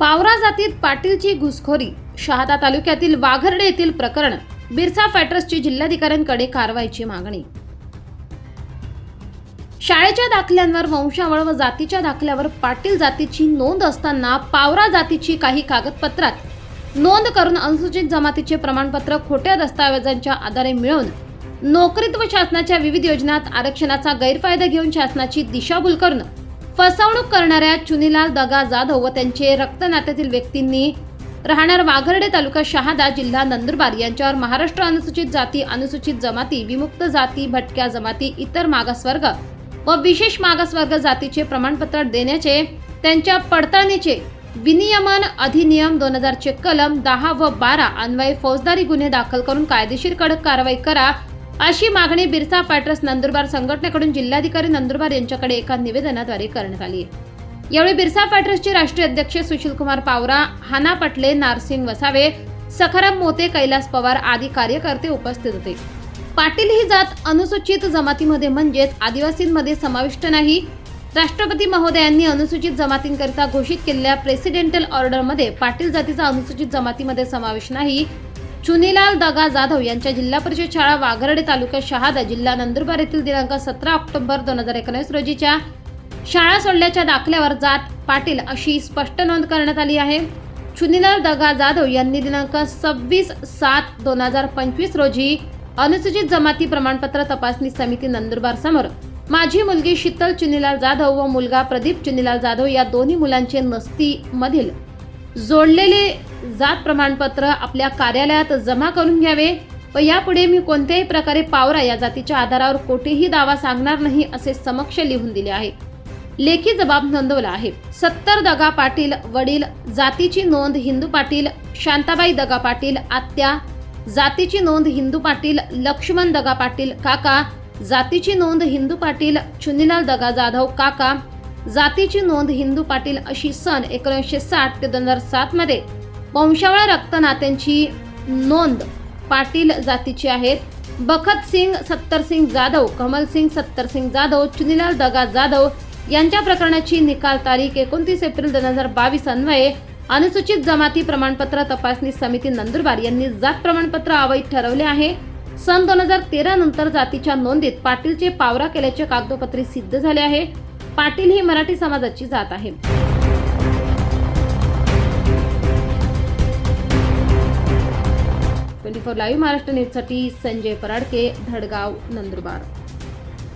पावरा जातीत पाटीलची घुसखोरी. शहादा तालुक्यातील वाघर्डे येथील प्रकरण. बिरसा फॅटर्सची जिल्हाधिकाऱ्यांकडे कारवाईची मागणी. शाळेच्या दाखल्यांवर वंशावळ व जातीच्या दाखल्यावर पाटील जातीची नोंद असताना पावरा जातीची काही कागदपत्रात नोंद करून अनुसूचित जमातीचे प्रमाणपत्र खोट्या दस्तावेजांच्या आधारे मिळवून नोकरीत व शासनाच्या विविध योजनात आरक्षणाचा गैरफायदा घेऊन शासनाची दिशाभूल करणं फसवणूक करणाऱ्या चुनीलाल दगा जाधव व त्यांचे रक्तनात्यातील व्यक्तींनी राहणार वाघर्डे तालुका शहादा जिल्हा नंदुरबार यांच्यावर महाराष्ट्र अनुसूचित जाती अनुसूचित जमाती विमुक्त जाती भटक्या जमाती इतर मागासवर्ग व विशेष मागासवर्ग जातीचे प्रमाणपत्र देण्याचे त्यांच्या पडताळणीचे विनियमन अधिनियम दोन हजारचे कलम दहा व बारा अन्वये फौजदारी गुन्हे दाखल करून कायदेशीर कडक कारवाई करा अशी मागणी बिरसा पॅटर्स नंदुरबार संघटनेकडून जिल्हाधिकारी नंदुरबार यांच्याकडे एका निवेदनाद्वारे करण्यात आली आहे. यावेळी बिरसा पॅटर्सचे राष्ट्रीय अध्यक्ष सुशीलकुमार पावरा हाना पटले नारसिंग वसावे सखाराम मोते कैलास पवार आदी कार्यकर्ते उपस्थित होते. पाटील ही जात अनुसूचित जमातीमध्ये म्हणजेच आदिवासींमध्ये समाविष्ट नाही. राष्ट्रपती महोदयांनी अनुसूचित जमातींकरिता घोषित केलेल्या प्रेसिडेंटल ऑर्डरमध्ये पाटील जातीचा अनुसूचित जमातीमध्ये समावेश नाही. चुनीलाल दगा जाधव यांच्या जिल्हा परिषद शाळा वाघर्डे तालुका शहादा जिल्हा नंदुरबार येथील दिनांक सतरा ऑक्टोबर दोन हजार एकोणीस रोजीच्या शाळा सोडल्याच्या दाखल्यावर जात पाटील अशी स्पष्ट नोंद करण्यात आली आहे. चुनीलाल दगा जाधव यांनी दिनांक सव्वीस सात दोन हजार पंचवीस रोजी अनुसूचित जमाती प्रमाणपत्र तपासणी समिती नंदुरबार समोर माझी मुलगी शीतल चुनीलाल जाधव व मुलगा प्रदीप चुनीलाल जाधव या दोन्ही मुलांचे नस्तीमधील जोडलेले जात प्रमाणपत्र आपल्या कार्यालयात जमा करून घ्यावे. व यापुढे मी कोणत्याही प्रकारे पावरा या जातीच्या आधारावर कोठेही दावा सांगणार नाही असे समक्ष लिहून दिले आहे. लेखी जबाब नोंदवला आहे. सत्तर दगा पाटील वडील जातीची नोंद हिंदू पाटील शांताबाई दगा पाटील आत्या जातीची नोंद हिंदू पाटील लक्ष्मण दगा पाटील काका जातीची नोंद हिंदू पाटील चुनीलाल दगा जाधव काका जातीची नोंद हिंदू पाटील अशी सन एकोणीसशे साठ ते दोन हजार सात मध्ये वंशावळ रक्तनात्यांची नोंद पाटील जातीची आहेत. बखत सिंग सत्तर सिंग जाधव कमल सिंग सत्तर सिंग जाधव चुनीलाल दगा जाधव यांच्या प्रकरणाची निकाल तारीख एकोणतीस एप्रिल दोन हजार बावीस अन्वये अनुसूचित जमाती प्रमाणपत्र तपासणी समिती नंदुरबार यांनी जात प्रमाणपत्र अवैध ठरवले आहे. सन दोन हजार तेरा नंतर जातीच्या नोंदीत पाटीलचे पावरा केल्याचे कागदोपत्री सिद्ध झाले आहे. पाटील ही मराठी समाजाची जात आहे. ट्वेंटी फोर लाईव्ह महाराष्ट्र न्यूजसाठी संजय पराडके धडगाव नंदुरबार.